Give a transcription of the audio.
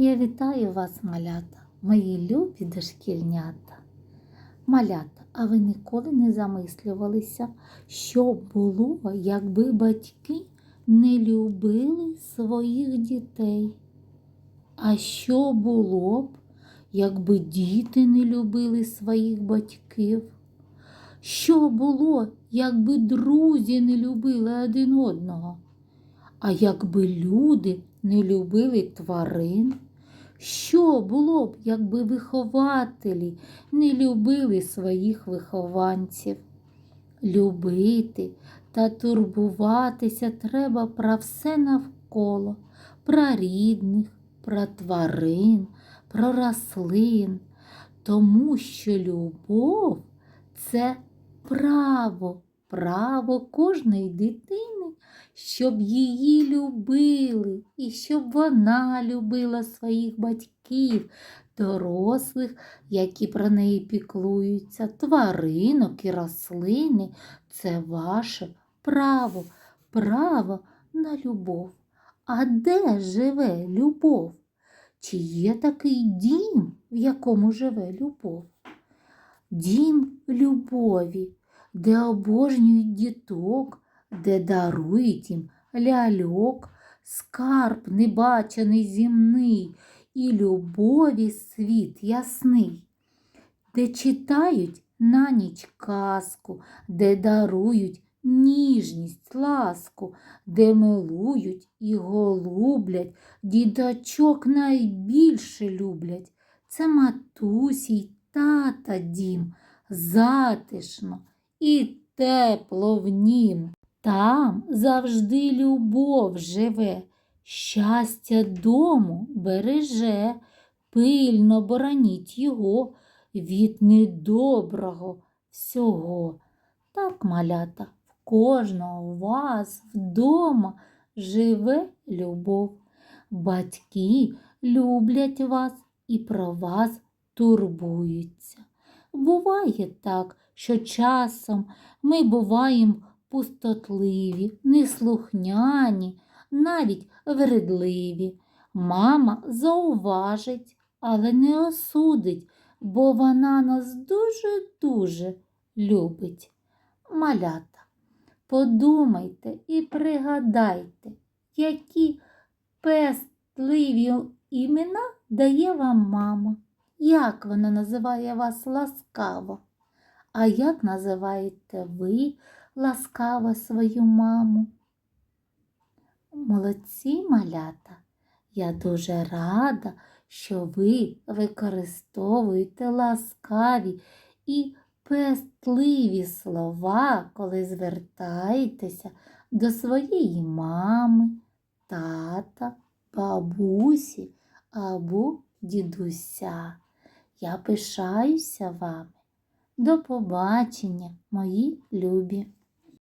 Я вітаю вас, малята, мої любі дошкільнята. Малята, а ви ніколи не замислювалися, що було, якби батьки не любили своїх дітей? А що було б, якби діти не любили своїх батьків? Що було, якби друзі не любили один одного? А якби люди не любили тварин? Що було б, якби вихователі не любили своїх вихованців? Любити та турбуватися треба про все навколо, про рідних, про тварин, про рослин, тому що любов це право, право кожної дитини, щоб її любили і щоб вона любила своїх батьків, дорослих, які про неї піклуються, тваринок і рослини це ваше право, право на любов. А де живе любов? Чи є такий дім, в якому живе любов? Дім любові, де обожнюють діток, де дарують їм ляльок, скарб небачений земний і любові світ ясний, де читають на ніч казку, де дарують ніжність, ласку, де милують і голублять, дідочок найбільше люблять. Це матусі й тата дім, затишно і тепло в нім. Там завжди любов живе, щастя дому береже, пильно бороніть його від недоброго всього. Так, малята, в кожного у вас вдома живе любов. Батьки люблять вас і про вас турбуються. Буває так, що часом ми буваємо пустотливі, неслухняні, навіть вредливі. Мама зауважить, але не осудить, бо вона нас дуже-дуже любить. Малята, подумайте і пригадайте, які пестливі імена дає вам мама. Як вона називає вас ласкаво? А як називаєте ви ласкаво свою маму? Молодці малята, я дуже рада, що ви використовуєте ласкаві і пестливі слова, коли звертаєтеся до своєї мами, тата, бабусі або дідуся. Я пишаюся вами. До побачення, мої любі.